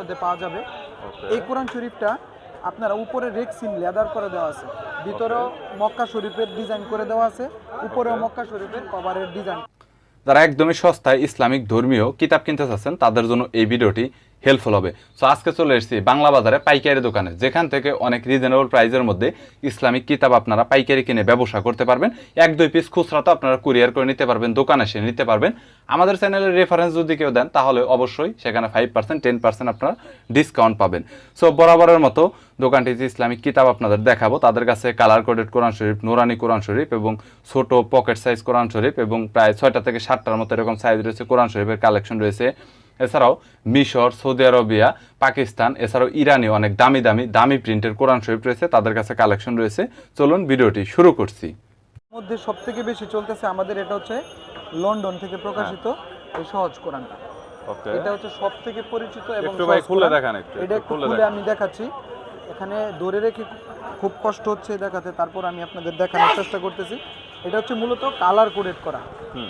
মধ্যে পাওয়া যাবে। এই কোরআন শরীফটা আপনারা উপরে রেক্সিন লেদার করে দেওয়া আছে। ভিতরেও মক্কা শরীফের ডিজাইন করে দেওয়া আছে। উপরেও মক্কা শরীফের কভারের ডিজাইন। যারা একদমই সস্তায় ইসলামিক ধর্মীয় কিতাব কিনতে চাচ্ছেন তাদের জন্য এই ভিডিওটি হেল্পফুল হবে। সো আজকে চলে এসেছি বাংলা বাজারে পাইকারি দোকানে। যেখান থেকে অনেক রিজনেবল প্রাইসের মধ্যে ইসলামিক কিতাব আপনারা পাইকারি কিনে ব্যবসা করতে পারবেন। এক, দুই পিস খুচরা তো আপনারা কুরিয়ার করে নিতে পারবেন, দোকানে এসে নিতে পারবেন। আমাদের চ্যানেলের রেফারেন্স যদি কেউ দেন, তাহলে অবশ্যই সেখানে ফাইভ পার্সেন্ট টেন পার্সেন্ট আপনারা ডিসকাউন্ট পাবেন। সো বরাবরের মতো দোকানটিতে ইসলামিক কিতাব আপনাদের দেখাবো, তাদের কাছে কালার কোডেড কোরআন শরীফ, নুরানি কোরআন শরীফ এবং ছোট পকেট সাইজ কোরআন শরীফ এবং প্রায় ছয়টা থেকে সাতটার মতো এরকম সাইজ রয়েছে কোরআন শরীফের কালেকশন রয়েছে। এছাড়াও মিশর সৌদি আরবিয়া পাকিস্তান এছাড়াও ইরানি অনেক দামি দামি দামি প্রিন্টের কোরআন শরীফ রয়েছে তাদের কাছে কালেকশন রয়েছে। চলুন ভিডিওটি শুরু করছি। মধ্যে সব থেকে বেশি চলতেছে আমাদের এটা হচ্ছে লন্ডন থেকে প্রকাশিত এই সহজ কোরআনটা। ওকে। এটা হচ্ছে সব থেকে পরিচিত এবং একটু ভাই খুলে দেখান একটু এটা খুলে আমি দেখাচ্ছি। এখানে ধরে রেখে খুব কষ্ট হচ্ছে দেখাতে তারপর আমি আপনাদের দেখানোর চেষ্টা করতেছি। এটা হচ্ছে মূলত কালার কোডেড করা।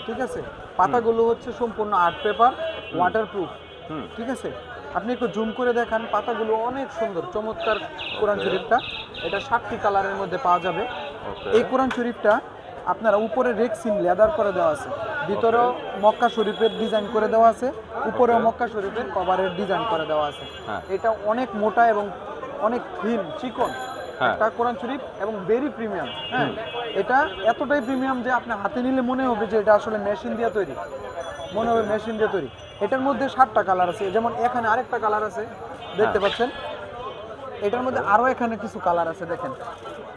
ঠিক আছে? পাতাগুলো হচ্ছে সম্পূর্ণ আর্ট পেপার ওয়াটারপ্রুফ হুম। ঠিক আছে? আপনি একটু জুম করে দেখান পাতাগুলো অনেক সুন্দর চমৎকার কোরআন শরীফটা। এটা সাতটি কালারের মধ্যে পাওয়া যাবে। এই কোরআন শরীফটা আপনারা উপরে রেক্সিন লেদার করে দেওয়া আছে। ভিতরেও মক্কা শরীফের ডিজাইন করে দেওয়া আছে। উপরেও মক্কা শরীফের কভারের ডিজাইন করে দেওয়া আছে। হ্যাঁ। এটা অনেক মোটা এবং অনেক থিন চিকন। হ্যাঁ। একটা কোরআন শরীফ এবং ভেরি প্রিমিয়াম হ্যাঁ? এটা এতটাই প্রিমিয়াম যে আপনি হাতে নিলে মনে হবে যে এটা আসলে মেশিন দিয়ে তৈরি। মনে হবে মেশিন দিয়ে তৈরি। এটার মধ্যে সাতটা কালার আছে। যেমন এখানে আরেকটা কালার আছে। দেখতে হ্যাঁ। পাচ্ছেন? এটার মধ্যে আরও এখানে কিছু কালার আছে দেখেন।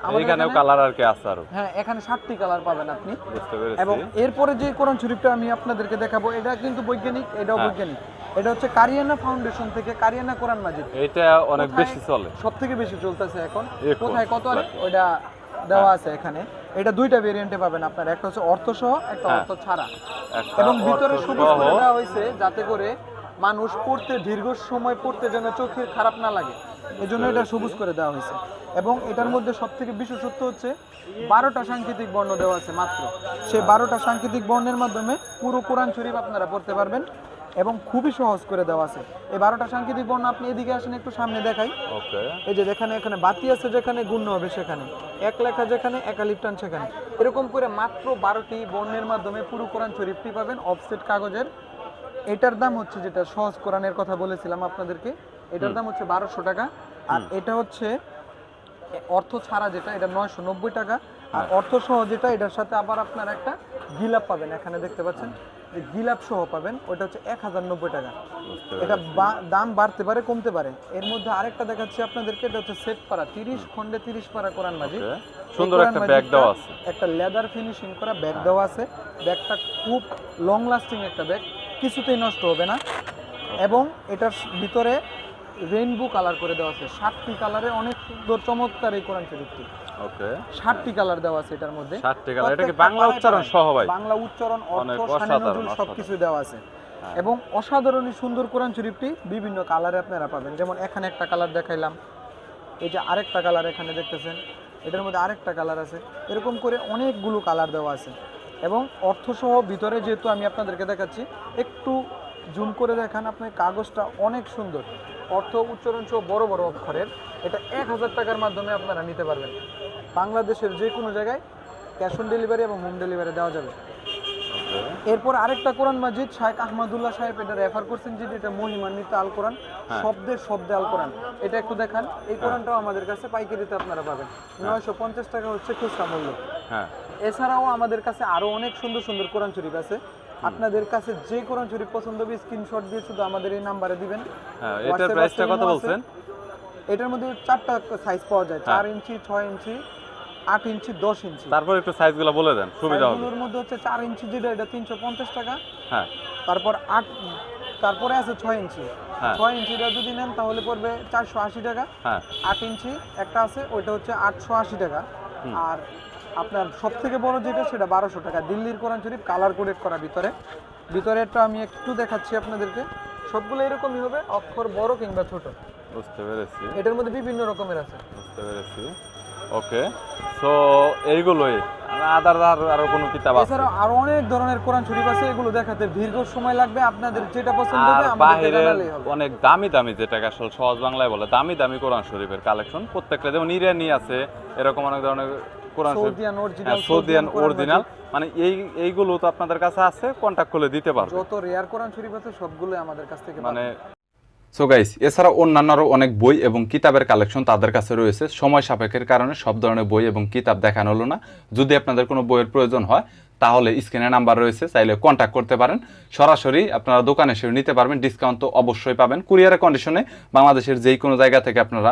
আমাদের এইখানেও এখানে- কালার আর কি আছে আরও। হ্যাঁ এখানে সাতটি কালার পাবেন আপনি। বুঝতে এবং এরপরে যে কোরআন শরীফটা আমি আপনাদেরকে দেখাবো এটা কিন্তু বৈজ্ঞানিক এটাও হ্যাঁ। বৈজ্ঞানিক। এটা হচ্ছে কারিয়ানা ফাউন্ডেশন থেকে কারিয়ানা কোরআন মাজিদ। এটা অনেক বেশি চলে। সব থেকে বেশি চলতেছে এখন? কোথায়? কত আর? ওইটা দেওয়া আছে এখানে। এটা দুইটা ভেরিয়েন্টে পাবেন আপনার। একটা হচ্ছে অর্থ সহ একটা হ্যাঁ। অর্থ ছাড়া। এবং ভিতরে সবুজ করে দেওয়া হয়েছে যাতে করে মানুষ পড়তে দীর্ঘ সময় পড়তে যেন চোখের খারাপ না লাগে। এই জন্য এটা সবুজ করে দেওয়া হয়েছে। এবং এটার মধ্যে সব থেকে বিশেষত্ব হচ্ছে বারোটা সাংকেতিক বর্ণ দেওয়া আছে মাত্র। সেই বারোটা সাংকেতিক বর্ণের মাধ্যমে পুরো কোরআন শরীফ আপনারা পড়তে পারবেন। এবং খুবই সহজ করে দেওয়া আছে। এই বারোটা সাংকেতিক বর্ণ আপনি এদিকে আসেন একটু সামনে দেখাই। ওকে। এই যে যেখানে এখানে বাতি আছে যেখানে গুণ্য হবে সেখানে। এক লেখা যেখানে একালিপ্টান সেখানে। এরকম করে মাত্র বারোটি বর্ণের মাধ্যমে পুরো কোরআন শরীফটি পাবেন অফসেট কাগজের। এটার দাম হচ্ছে যেটা সহজ কোরআনের কথা বলেছিলাম আপনাদেরকে এটার দাম হচ্ছে বারোশো টাকা। আর এটা হচ্ছে অর্থ ছাড়া যেটা এটা নয়শো নব্বই টাকা। আর অর্থ সহ যেটা এটার সাথে আবার আপনার একটা গিলাপ পাবেন। এখানে দেখতে পাচ্ছেন যে গিলাপ সহ পাবেন ওটা হচ্ছে এক হাজার নব্বই টাকা। এটা দাম বাড়তে পারে কমতে পারে। এর মধ্যে আরেকটা দেখাচ্ছি আপনাদেরকে এটা হচ্ছে সেট পারা তিরিশ খন্ডে তিরিশ পারা কোরআন মাজিদ। সুন্দর একটা ব্যাগ দেওয়া আছে। একটা লেদার ফিনিশিং করা ব্যাগ দেওয়া আছে। ব্যাগটা খুব লং লাস্টিং একটা ব্যাগ কিছুতেই নষ্ট হবে না। এবং এটার ভিতরে রেইনবো কালার করে দেওয়া আছে। সাতটি কালারে অনেক সুন্দর চমৎকার এই কোরআন শরীফটি। ওকে। সাতটি কালার দেওয়া আছে এটার মধ্যে। ষাট টাকা এটা কি বাংলা উচ্চারণ সহ ভাই? বাংলা উচ্চারণ অর্থ শানে অসাধারণ, নজুল সব অসাধারণ। কিছু দেওয়া আছে। হ্যাঁ। এবং অসাধারণই সুন্দর কোরআন শরীফটি বিভিন্ন কালারে আপনারা পাবেন। যেমন এখানে একটা কালার দেখাইলাম। এই যে আরেকটা কালার এখানে দেখতেছেন। এটার মধ্যে আরেকটা কালার আছে। এরকম করে অনেকগুলো কালার দেওয়া আছে। এবং অর্থসহ ভিতরে যেহেতু আমি আপনাদেরকে দেখাচ্ছি একটু জুম করে দেখান আপনার কাগজটা অনেক সুন্দর। অর্থ উচ্চারণ সহ বড় বড় অক্ষরের। এটা এক হাজার টাকার মাধ্যমে আপনারা নিতে পারবেন। বাংলাদেশের যে কোনো জায়গায় ক্যাশ অন ডেলিভারি এবং হোম ডেলিভারি দেওয়া যাবে. এরপর আরেকটা কোরআন মাজিদ শাহেখ আহমদুল্লাহ সাহেব এটা রেফার করছেন যে এটা মহিমান্বিত আল কোরআন। হ্যাঁ। শব্দের শব্দে আল কোরআন। এটা একটু দেখান। এই কোরআনটাও আমাদের কাছে পাইকারিতে আপনারা পাবেন। নয়শো পঞ্চাশ টাকা হচ্ছে খুচরা মূল্য। হ্যাঁ। এছাড়াও আমাদের কাছে আরও অনেক সুন্দর সুন্দর কোরআন শরীফ আছে। আপনাদের কাছে যে কোরআন শরীফ পছন্দ হবে স্ক্রিনশট দিয়ে শুধু আমাদের এই নাম্বারে দিবেন। হ্যাঁ এটার প্রাইসটা কত বলছেন? এটার মধ্যে চারটা সাইজ পাওয়া যায় হ্যাঁ। চার ইঞ্চি ছয় ইঞ্চি আট ইঞ্চি দশ ইঞ্চি। তারপর একটু সাইজগুলো বলে দেন সুবিধা হবে। সাইজগুলোর মধ্যে হচ্ছে চার ইঞ্চি যেটা এটা তিনশো পঞ্চাশ টাকা। হ্যাঁ। তারপর আট তারপরে আছে ছয় ইঞ্চি। হ্যাঁ। ছয় ইঞ্চিটা যদি নেন তাহলে পড়বে চারশো আশি টাকা। হ্যাঁ। আট ইঞ্চি একটা আছে ওইটা হচ্ছে আটশো আশি টাকা। আর আপনার সব থেকে বড় যেটা সেটা বারোশো টাকা। দিল্লির কোরআন শরীফ কালার কোডেড করা ভিতরে। ভিতরেরটা আমি একটু দেখাচ্ছি আপনাদেরকে। সবগুলো এরকমই হবে অক্ষর বড় কিংবা ছোট। বুঝতে পেরেছি। এটার মধ্যে বিভিন্ন রকমের আছে। বুঝতে পেরেছি। ওকে সো এইগুলোই। আদার আর আরও কোনো কিতাব আছে? আরও অনেক ধরনের কোরআন শরীফ আছে এগুলো দেখাতে দীর্ঘ সময় লাগবে। আপনাদের যেটা পছন্দ হবে জানালেই হবে। অনেক দামি দামি যেটাকে আসলে সহজ বাংলায় বলে দামি দামি কোরআন শরীফের কালেকশন প্রত্যেকটা যেমন ইরানি আছে এরকম অনেক ধরনের কোরআন শরীফ সৌদিয়ান অরিজিনাল হ্যাঁ, মানে এই এইগুলো তো আপনাদের কাছে আছে কন্টাক্ট করলে দিতে পারবে। যত রেয়ার কোরআন শরীফ আছে সবগুলো আমাদের কাছ থেকে মানে সো গাইস এছাড়া অন্যান্য আরও অনেক বই এবং কিতাবের কালেকশন তাদের কাছে রয়েছে। সময় সাপেক্ষের কারণে সব ধরনের বই এবং কিতাব দেখানো হলো না। যদি আপনাদের কোনো বইয়ের প্রয়োজন হয় তাহলে স্ক্রিনে নাম্বার রয়েছে চাইলে কন্ট্যাক্ট করতে পারেন। সরাসরি আপনারা দোকানে এসে নিতে পারবেন ডিসকাউন্ট তো অবশ্যই পাবেন। কুরিয়ারের কন্ডিশনে বাংলাদেশের যেই কোনো জায়গা থেকে আপনারা